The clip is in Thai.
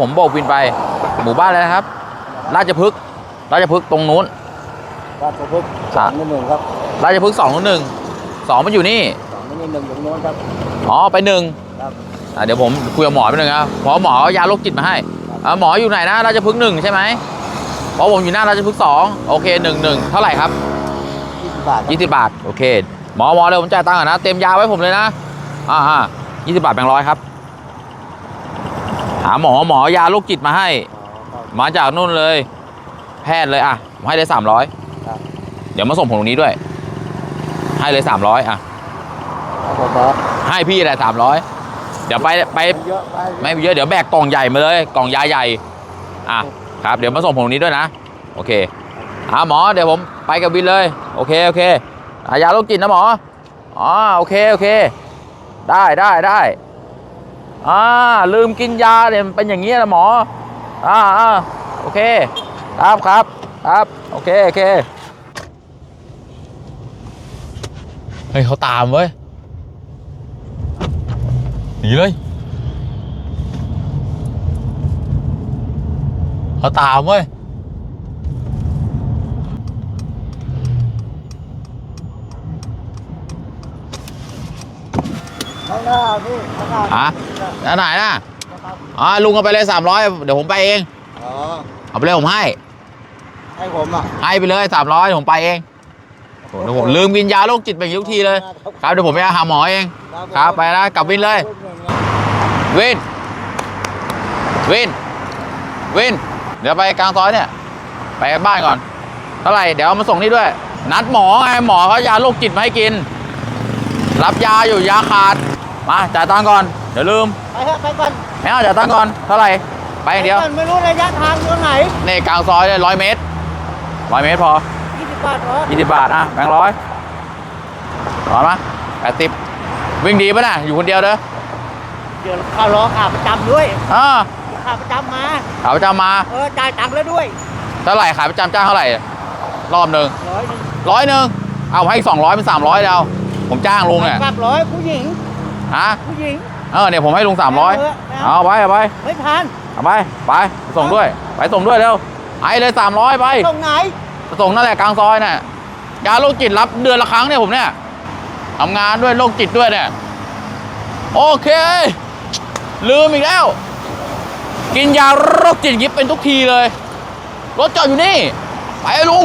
ผมโบกวินไปหมู่บ้านอะไรนะครับ ราชพฤกษ์ราชพฤกษ์ตรงนู้น ราชพฤกษ์สองหนึ่งครับ ราชพฤกษ์สองนู้นหนึ่งสองมันอยู่นี่สองนี่หนึ่งตรงโน้นครับ อ๋อไปหนึ่งครับอะเดี๋ยวผมคุยกับหมอไปหนึ่งครับเพราะหมอยาโรคจิตมาให้อะหมออยู่ไหนนะราชพฤกษ์หนึ่งใช่ไหมเพราะผมอยู่หน้าราชพฤกษ์สองโอเคหนึ่งหนึ่งเท่าไหร่ครับยี่สิบบาทยี่สิบบาทโอเคหมอหมอเดี๋ยวผมจ่ายตังค์ก่อนนะเต็มยาไว้ผมเลยนะอ่าอ่ายี่สิบบาทแบงค์ร้อยครับ หาหมอหมอยาโรคจิตมาให้ มาจากนู่นเลย แพทย์เลยอะผมให้เลยสามร้อยครับเดี๋ยวมาส่งผมตรงนี้ด้วย ให้เลยสามร้อยอะครับผมบอกให้พี่แหละสามร้อยเดี๋ยวไปไป เยอะไปไม่เยอะเดี๋ยวแบกกล่องใหญ่มาเลยกล่องยาใหญ่ อะครับเดี๋ยวมาส่งผมตรงนี้ด้วยนะ โอเคอ่าหมอเดี๋ยวผมไปกับบินเลย โอเคโอเคอายาโรคจิตนะหมออ๋อโอเคโอเค ได้ได้ได้ อ่าลืมกินยาเนี่ยมันเป็นอย่างนี้นะหมออ่าอ่าโอเค ครับครับครับโอเคโอเคเฮ้ยเขาตามเว้ยหนีเลยเขาตามเว้ย อะแล้วไหนน่ะอ๋อลุงเอาไปเลยสามร้อยเดี๋ยวผมไปเองอ๋อเอาไปเลยผมให้ ให้ผมอะให้ไปเลยสามร้อยผมไปเองโอ้โหเดี๋ยวผมลืมกินยาโรคจิตไปทุกทีเลย ครับเดี๋ยวผมไปหาหมอเอง ครับไปนะกลับวินเลยวินวินวินเดี๋ยวไปกลางซอยเนี่ย ไปบ้านก่อน เท่าไหร่เดี๋ยวเอามาส่งนี่ด้วย นัดหมอไงหมอเขายาโรคจิตมาให้กิน รับยาอยู่ยาขาด มาจ่ายตังค์ก่อนเดี๋ยวลืมไปเถอะไปก่อนไม่เอาจ่ายตังค์ก่อนเท่าไหร่ไปอย่างเดียวไปก่อนไม่รู้ระยะทางตรงไหนนี่กลางซอยเลยร้อยเมตรร้อยเมตรพอยี่สิบบาทเหรอยี่สิบบาทอะแบงค์ร้อยร้อนไหมแปดสิบวิ่งดีป่ะน่ะอยู่คนเดียวเด้อเดี๋ยวข้ารอขาประจำด้วยอ่าขาประจำมาขาประจำมาเออจ่ายตังค์แล้วด้วยเท่าไหร่ขายประจำจ้างเท่าไหร่รอบหนึ่งร้อยหนึ่งร้อยหนึ่งเอาให้สองร้อยเป็นสามร้อยแล้วผมจ้างลุงเนี่ยกลับร้อยผู้หญิง ฮะผู้หญิง เออเนี่ยผมให้ลุงสามร้อยเไม่เอาเอาไปเอาไปไม่ทันเอาไปไปไปส่งด้วย ไปส่งด้วยเร็วไอ้เลยสามร้อยไปตรงไหนส่งนั่นแหละกลางซอยเนี่ยยาโรคจิตรับเดือนละครั้งเนี่ยผมเนี่ยทำงานด้วยโรคจิตด้วยเนี่ยโอเค ลืมอีกแล้ว กินยาโรคจิตยิบเป็นทุกทีเลยรถจอดอยู่นี่ ไปลุง